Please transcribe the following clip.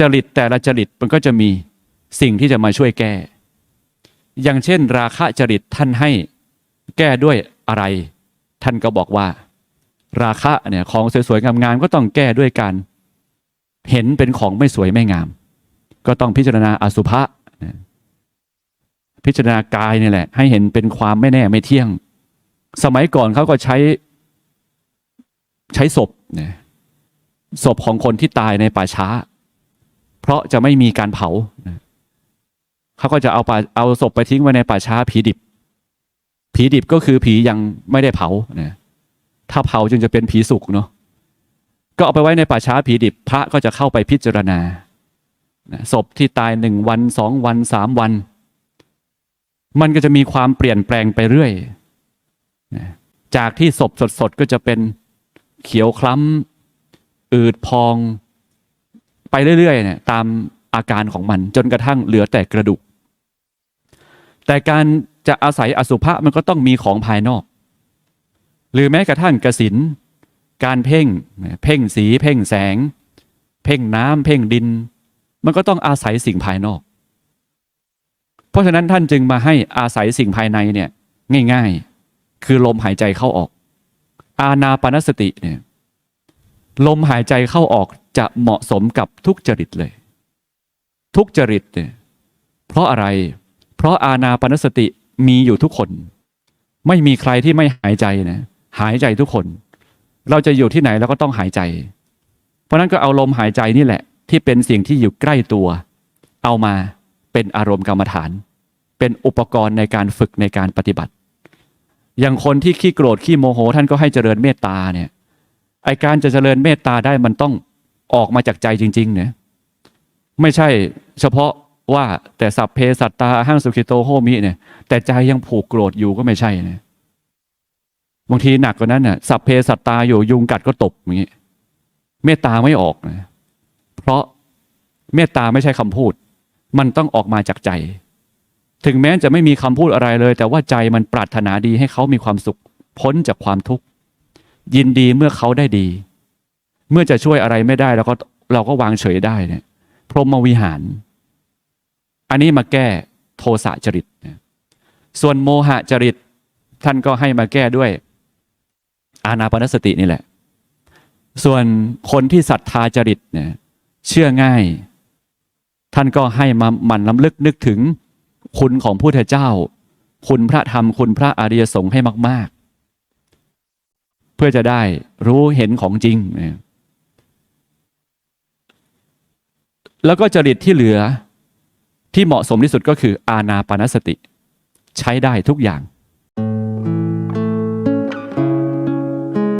จริตแต่ละจริตมันก็จะมีสิ่งที่จะมาช่วยแก้ อย่างเช่น ราคะจริตท่านให้แก้ด้วยอะไร ท่านก็บอกว่า ราคะเนี่ยของสวยๆงามๆก็ต้องแก้ด้วยการเห็นเป็นของไม่สวยไม่งาม ก็ต้องพิจารณาอสุภะพิจารณากายนี่แหละ ให้เห็นเป็นความไม่แน่ไม่เที่ยง สมัยก่อนเขาก็ใช้ใช้ศพเนะศพของคนที่ตายในป่าช้า เพราะจะไม่มีการเผาเขาก็จะเอาป่าเอาศพไปทิ้งไว้ในป่าช้าผีดิบ ผีดิบก็คือผียังไม่ได้เผานะถ้าเผาจึงจะเป็นผีสุกเนาะก็เอาไปไว้ในป่าช้าผีดิบ พระก็จะเข้าไปพิจารณาศพที่ตายหนึ่งวันสองวันสามวัน มันก็จะมีความเปลี่ยนแปลงไปเรื่อยจากที่ศพสดๆก็จะเป็นเขียวคล้ำอืดพอง ไปเรื่อยๆเนี่ยตามอาการของมันจนกระทั่งเหลือแต่กระดูก แต่การจะอาศัยอสุภะมันก็ต้องมีของภายนอก หรือแม้กระทั่งกสินการเพ่ง เพ่งสี เพ่งแสง เพ่งน้ำเพ่งดิน มันก็ต้องอาศัยสิ่งภายนอก เพราะฉะนั้นท่านจึงมาให้อาศัยสิ่งภายในเนี่ยง่าย ๆ คือลมหายใจเข้าออก อานาปานสติเนี่ยลมหายใจเข้าออก จะเหมาะสมกับทุกจริตเลย ทุกจริตเนี่ยเพราะอะไร เพราะอานาปานสติมีอยู่ทุกคน ไม่มีใครที่ไม่หายใจนะหายใจทุกคน เราจะอยู่ที่ไหนเราก็ต้องหายใจ เพราะนั้นก็เอาลมหายใจนี่แหละ ที่เป็นสิ่งที่อยู่ใกล้ตัว เอามาเป็นอารมณ์กรรมฐาน เป็นอุปกรณ์ในการฝึกในการปฏิบัติ อย่างคนที่ขี้โกรธขี้โมโห ท่านก็ให้เจริญเมตตาเนี่ยไอการจะเจริญเมตตาได้มันต้อง ออกมาจากใจจริง ๆ เนี่ย ไม่ใช่เฉพาะว่าแต่สัพเพสัตตาห้างสุขิโตโหมิเนี่ย แต่ใจยังผูกโกรธอยู่ก็ไม่ใช่นะบางทีหนักกว่านั้นน่ะสัพเพสัตตาอยู่ยุงกัดก็ตบอย่างนี้เมตตาไม่ออกนะเพราะเมตตาไม่ใช่คำพูด มันต้องออกมาจากใจ ถึงแม้จะไม่มีคำพูดอะไรเลย แต่ว่าใจมันปรารถนาดีให้เขามีความสุข พ้นจากความทุกข์ยินดีเมื่อเขาได้ดี เมื่อจะช่วยอะไรไม่ได้เราก็เราก็วางเฉยได้เนี่ยพรหมวิหาร อันนี้มาแก้โทสะจริตนะส่วนโมหะจริตท่านก็ให้มาแก้ด้วย อานาปนสตินี่แหละ ส่วนคนที่ศรัทธาจริตเนี่ยเชื่อง่าย ท่านก็ให้มาหมั่นลำลึกนึกถึงคุณของพุทเจ้า คุณพระธรรมคุณพระอริยสงฆ์ให้มาก ๆ เพื่อจะได้รู้เห็นของจริงนะ แล้วก็จริตที่เหลือที่เหมาะสมที่สุดก็คืออาณาปณสติ ใช้ได้ทุกอย่าง